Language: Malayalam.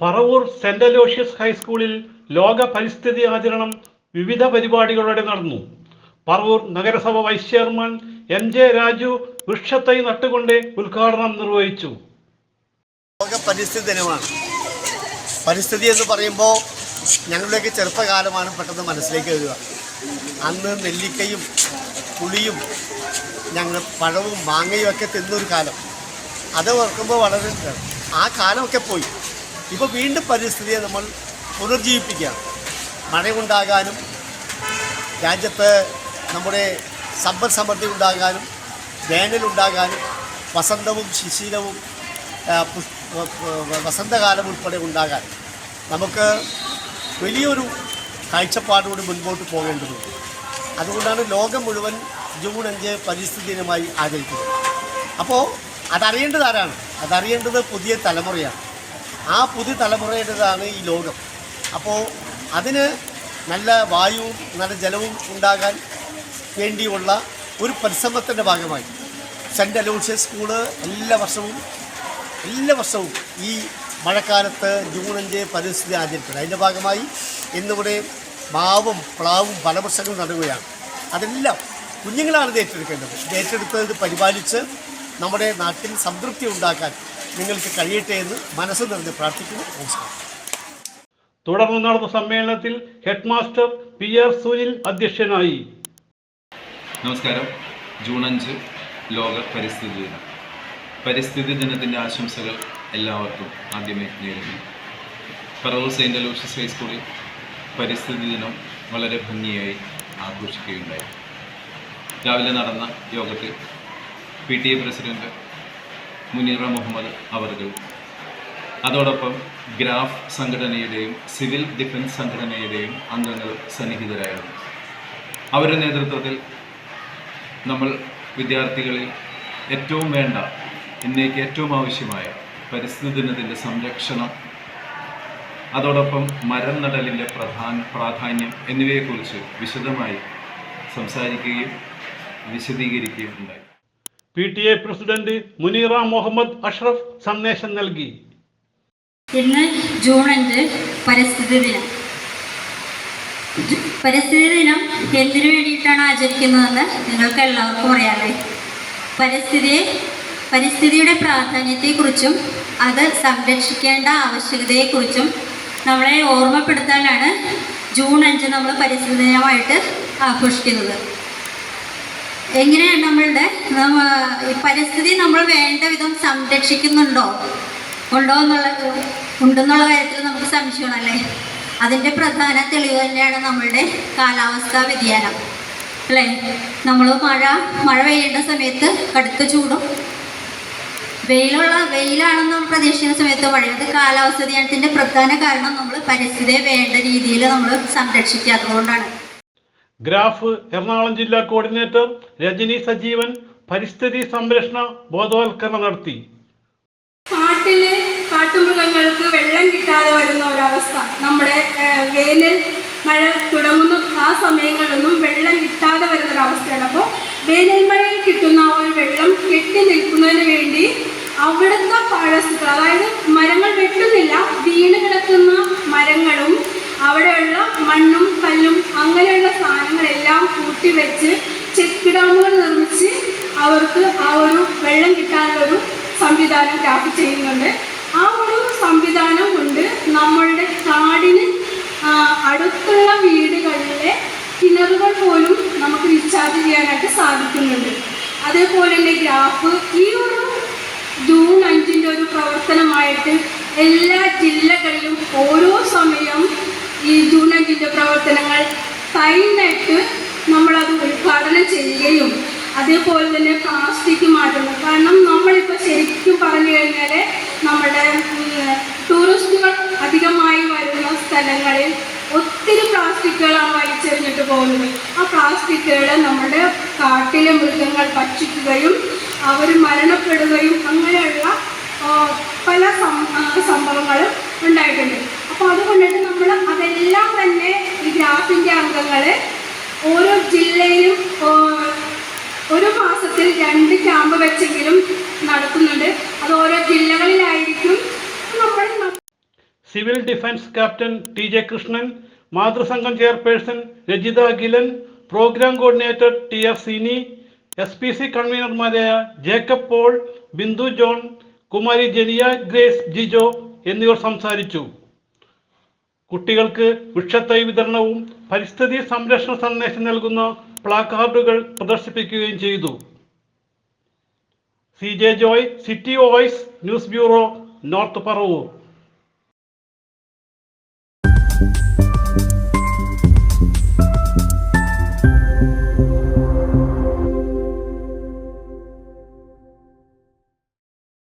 പറവൂർ സെന്റ് അലോഷ്യസ് ഹൈസ്കൂളിൽ ലോക പരിസ്ഥിതി ആചരണം വിവിധ പരിപാടികളോടെ നടന്നു. പറവൂർ നഗരസഭ vice chairman M J Raju വൃക്ഷത്തൈ നട്ടുകൊണ്ട് ഉദ്ഘാടനം നിർവഹിച്ചു. ലോക പരിസ്ഥിതി ദിനമാണ്. പരിസ്ഥിതി എന്ന് പറയുമ്പോൾ ഞങ്ങളുടെയൊക്കെ ചെറുപ്പകാലമാണ് പെട്ടെന്ന് മനസ്സിലേക്ക് വരിക. അന്ന് നെല്ലിക്കയും പുളിയും ഞങ്ങൾ പഴവും മാങ്ങയും ഒക്കെ തിന്നൊരു കാലം. അത് ഓർക്കുമ്പോൾ വളരെ ആ കാലമൊക്കെ പോയി. ഇപ്പോൾ വീണ്ടും പരിസ്ഥിതിയെ നമ്മൾ പുനർജീവിപ്പിക്കുകയാണ് മഴയുണ്ടാകാനും രാജ്യത്ത് നമ്മുടെ സമ്പദ് സമൃദ്ധി ഉണ്ടാകാനും വേനലുണ്ടാകാനും വസന്തവും ശിശിരവും വസന്തകാലം ഉൾപ്പെടെ ഉണ്ടാകാൻ നമുക്ക് വലിയൊരു കാഴ്ചപ്പാടോട് മുൻപോട്ട് പോകേണ്ടതുണ്ട്. അതുകൊണ്ടാണ് ലോകം മുഴുവൻ ജൂൺ അഞ്ച് പരിസ്ഥിതി ദിനമായി ആചരിക്കുന്നത്. അപ്പോൾ അതറിയേണ്ടത് ആരാണ്? അതറിയേണ്ടത് പുതിയ തലമുറയാണ്. ആ പുതിയ തലമുറയുടേതാണ് ഈ ലോകം. അപ്പോൾ അതിന് നല്ല വായുവും നല്ല ജലവും ഉണ്ടാകാൻ വേണ്ടിയുള്ള ഒരു പരിശ്രമത്തിന്റെ ഭാഗമായി. സെന്റ് അലോഷ്യസ് സ്കൂൾ എല്ലാ വർഷവും എല്ലാ വർഷവും ഈ മഴക്കാലത്ത് ജൂൺ അഞ്ച് പരിസ്ഥിതി ആചരിക്കുന്നത് അതിന്റെ ഭാഗമായി ഇന്നിവിടെ മാവും പ്ലാവും ഫലവൃക്ഷങ്ങളും നടുകയാണ് അതെല്ലാം കുഞ്ഞുങ്ങളാണ് ഇത് ഏറ്റെടുക്കേണ്ടത്. ഏറ്റെടുത്ത് ഇത് പരിപാലിച്ച് നമ്മുടെ നാട്ടിൽ സംതൃപ്തി ഉണ്ടാക്കാൻ നിങ്ങൾക്ക് കഴിയട്ടെ എന്ന് മനസ്സ് നിറഞ്ഞ് പ്രാർത്ഥിക്കുന്നു. നമസ്കാരം. തുടർന്ന് നടന്ന സമ്മേളനത്തിൽ head master P R Sunil അധ്യക്ഷനായി. നമസ്കാരം. ജൂൺ അഞ്ച് ലോക പരിസ്ഥിതി ദിനം. പരിസ്ഥിതി ദിനത്തിന്റെ ആശംസകൾ എല്ലാവർക്കും ആദ്യമേ നേരുന്നു. ഫെറോ സെയിന്റ് ലൂഷ്യസ് ഹൈസ്കൂളിൽ പരിസ്ഥിതി ദിനം വളരെ ഭംഗിയായി ആഘോഷിക്കുകയുണ്ടായി. രാവിലെ നടന്ന യോഗത്തിൽ P T A president Muneera Muhammad അവർകൾ അതോടൊപ്പം ഗ്രാഫ് സംഘടനയുടെയും സിവിൽ ഡിഫൻസ് സംഘടനയുടെയും അംഗങ്ങൾ സന്നിഹിതരായിരുന്നു. അവരുടെ നേതൃത്വത്തിൽ നമ്മൾ വിദ്യാർത്ഥികളിൽ ഏറ്റവും വേണ്ട ഇന്നേക്ക് ഏറ്റവും ആവശ്യമായ പരിസ്ഥിതി ദിനത്തിന്റെ സംരക്ഷണം അതോടൊപ്പം മരം നടലിന്റെ പ്രധാന പ്രാധാന്യം എന്നിവയെക്കുറിച്ച് വിശദമായി സംസാരിക്കുകയും വിശദീകരിക്കുകയും ഉണ്ടായി. P T A president Muneera Muhammad Ashraf സന്ദേശം നൽകി. ഇന്ന് ജൂൺ അഞ്ച് പരിസ്ഥിതി ദിനം. പരിസ്ഥിതി ദിനം എന്തിനു വേണ്ടിയിട്ടാണ് ആചരിക്കുന്നതെന്ന് നിങ്ങൾക്ക് എല്ലാവർക്കും അറിയാമേ പരിസ്ഥിതിയെ പരിസ്ഥിതിയുടെ പ്രാധാന്യത്തെക്കുറിച്ചും അത് സംരക്ഷിക്കേണ്ട ആവശ്യകതയെക്കുറിച്ചും നമ്മളെ ഓർമ്മപ്പെടുത്താനാണ് ജൂൺ അഞ്ച് നമ്മൾ പരിസ്ഥിതി ദിനമായിട്ട് ആഘോഷിക്കുന്നത്. എങ്ങനെയാണ് നമ്മളുടെ പരിസ്ഥിതി നമ്മൾ വേണ്ട വിധം സംരക്ഷിക്കുന്നുണ്ടോ? ഉണ്ടോ എന്നുള്ള ഉണ്ടെന്നുള്ള കാര്യത്തിൽ നമുക്ക് സംശയമാണല്ലേ അതിന്റെ പ്രധാന തെളിവ് തന്നെയാണ് നമ്മളുടെ കാലാവസ്ഥാ വ്യതിയാനം അല്ലേ? നമ്മൾ മഴ മഴ പെയ്യേണ്ട സമയത്ത് കടുത്ത ചൂടും. വെയിലുള്ള വെയിലാണെന്ന് നമ്മൾ പ്രതീക്ഷിക്കുന്ന സമയത്ത് മഴ. കാലാവസ്ഥ വ്യതിയാനത്തിന്റെ പ്രധാന കാരണം നമ്മൾ പരിസ്ഥിതിയെ വേണ്ട രീതിയിൽ നമ്മൾ സംരക്ഷിക്കാത്തതുകൊണ്ടാണ് ഗ്രാഫ് എറണാകുളം ജില്ലാ കോർഡിനേറ്റർ രജനി സജീവൻ പരിസ്ഥിതി സംരക്ഷണ ബോധവൽക്കരണം നടത്തി. കാട്ടിൽ കാട്ടുമൃഗങ്ങൾക്ക് വെള്ളം കിട്ടാതെ വരുന്ന ഒരവസ്ഥ. നമ്മുടെ വേനൽ മഴ തുടങ്ങുന്ന ആ സമയങ്ങളിലൊന്നും വെള്ളം കിട്ടാതെ വരുന്ന ഒരവസ്ഥയാണ്. അപ്പോൾ വേനൽ മഴയിൽ കിട്ടുന്ന ആ ഒരു വെള്ളം കെട്ടി നിൽക്കുന്നതിന് വേണ്ടി അവിടുത്തെ പാഴസ്തുക്കൾ അതായത് മരങ്ങൾ വെട്ടുന്നില്ല വീണ് കിടക്കുന്ന മരങ്ങളും അവിടെയുള്ള മണ്ണും കല്ലും അങ്ങനെയുള്ള സാധനങ്ങളെല്ലാം കൂട്ടി വെച്ച് ചെക്ക് ഡാമുകൾ നിർമ്മിച്ച് അവർക്ക് ആ ഒരു വെള്ളം കിട്ടാനുള്ള ഒരു സംവിധാനം ടാപ്പ് ചെയ്യുന്നുണ്ട്. ആ ഒരു സംവിധാനം കൊണ്ട് നമ്മളുടെ കാടിന് അടുത്തുള്ള വീടുകളിലെ കിണറുകൾ പോലും നമുക്ക് റീചാർജ് ചെയ്യാനായിട്ട് സാധിക്കുന്നുണ്ട്. അതേപോലെ തന്നെ ഗ്രാഫ് ഈ ഒരു ജൂൺ അഞ്ചിന്റെ ഒരു പ്രവർത്തനമായിട്ട് എല്ലാ ജില്ലകളിലും ഓരോ സമയം ഈ ജൂൺ അഞ്ചിന്റെ പ്രവർത്തനങ്ങൾ ഫൈനായിട്ട് നമ്മളത് ഉദ്ഘാടനം ചെയ്യുകയും അതേപോലെ തന്നെ പ്ലാസ്റ്റിക് മാറ്റുന്നു കാരണം നമ്മളിപ്പോൾ ശരിക്കും പറഞ്ഞു കഴിഞ്ഞാൽ നമ്മുടെ ടൂറിസ്റ്റുകൾ അധികമായി വരുന്ന സ്ഥലങ്ങളിൽ ഒത്തിരി പ്ലാസ്റ്റിക്കുകളാണ് വലിച്ചെറിഞ്ഞിട്ട് പോകുന്നത്. ആ പ്ലാസ്റ്റിക്കുകൾ നമ്മുടെ കാട്ടിലെ മൃഗങ്ങൾ ഭക്ഷിക്കുകയും അവർ മരണപ്പെടുകയും അങ്ങനെയുള്ള പല സംഭവങ്ങളും ഉണ്ടായിട്ടുണ്ട്. അപ്പോൾ അതുകൊണ്ടിട്ട് നമ്മൾ അതെല്ലാം ഗ്രാഫിന്റെ ഓരോ ജില്ലയിലും ഒരു മാസത്തിൽ രണ്ട് ക്യാമ്പ് വെച്ചെങ്കിലും നടത്തുന്നുണ്ട്. അത് ഓരോ ജില്ലകളിലായിരിക്കും. നമ്മൾ civil defence captain T J Krishnan മാതൃസംഘം chairperson Rajitha Akhilan programme coordinator T F Sini S P C കൺവീനർമാരായ Jacob Paul Bindu John Kumari Janiya grace Jijo എന്നിവർ സംസാരിച്ചു. കുട്ടികൾക്ക് വൃക്ഷത്തൈ വിതരണവും പരിസ്ഥിതി സംരക്ഷണ സന്ദേശം നൽകുന്ന പ്ലാക്കാർഡുകൾ പ്രദർശിപ്പിക്കുകയും ചെയ്തു. C J Joy city voice news bureau north Paravur.